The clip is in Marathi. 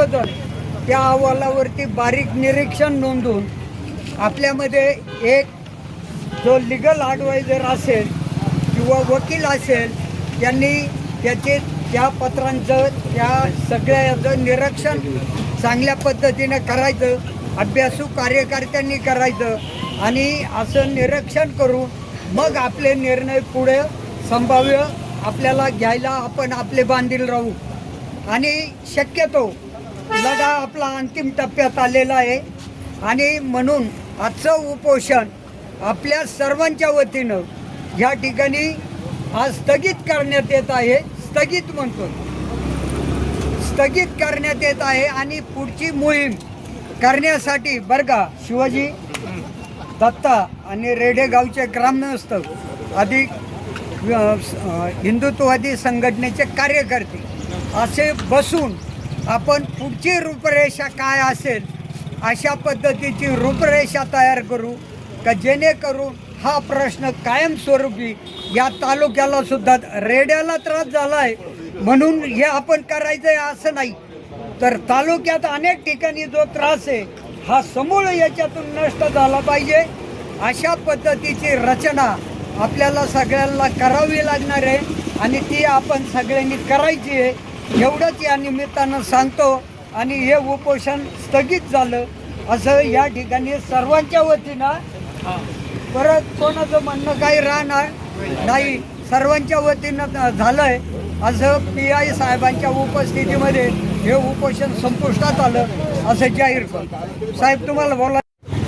सर्वजण त्या अहवालावरती बारीक निरीक्षण नोंदवून आपल्यामध्ये एक जो लिगल ॲडवायझर असेल किंवा वकील असेल त्यांनी त्याचे त्या पत्रांचं त्या सगळ्याचं निरीक्षण चांगल्या पद्धतीनं करायचं अभ्यासू कार्यकर्त्यांनी करायचं आणि असं निरीक्षण करून मग आपले निर्णय पुढे संभाव्य आपल्याला घ्यायला आपण आपले बांधील राहू. आणि शक्यतो लढा आपला अंतिम टप्प्यात आलेला आहे. आणि म्हणून आजचं उपोषण आपल्या सर्वांच्या वतीनं या ठिकाणी आज स्थगित करण्यात येत आहे. स्थगित म्हणतो. स्थगित करण्यात येत आहे आणि पुढची मोहीम करण्यासाठी बरं का शिवाजी दत्ता आणि रेडेगावचे ग्रामस्थ अधिक हिंदुत्ववादी संघटनेचे कार्यकर्ते असे बसून आपण पुढची रूपरेषा काय असेल अशा पद्धतीची रूपरेषा तयार करू का जेणेकरून हा प्रश्न कायमस्वरूपी या तालुक्याला सुद्धा रेड्याला त्रास झाला आहे म्हणून हे आपण करायचं आहे असं नाही. तर तालुक्यात अनेक ठिकाणी जो त्रास आहे हा समूळ याच्यातून नष्ट झाला पाहिजे. अशा पद्धतीची रचना आपल्याला सगळ्यांना करावी लागणार आहे आणि ती आपण सगळ्यांनी करायची आहे. एवढंच या निमित्तानं सांगतो आणि हे उपोषण स्थगित झालं. असं या ठिकाणी सर्वांच्या वतीनं परत कोणाचं म्हणणं काही राहणार नाही. सर्वांच्या वतीनं झालंय. असं पी आय साहेबांच्या उपस्थितीमध्ये हे उपोषण संपुष्टात आलं असं जाहीर करतो. साहेब तुम्हाला बोला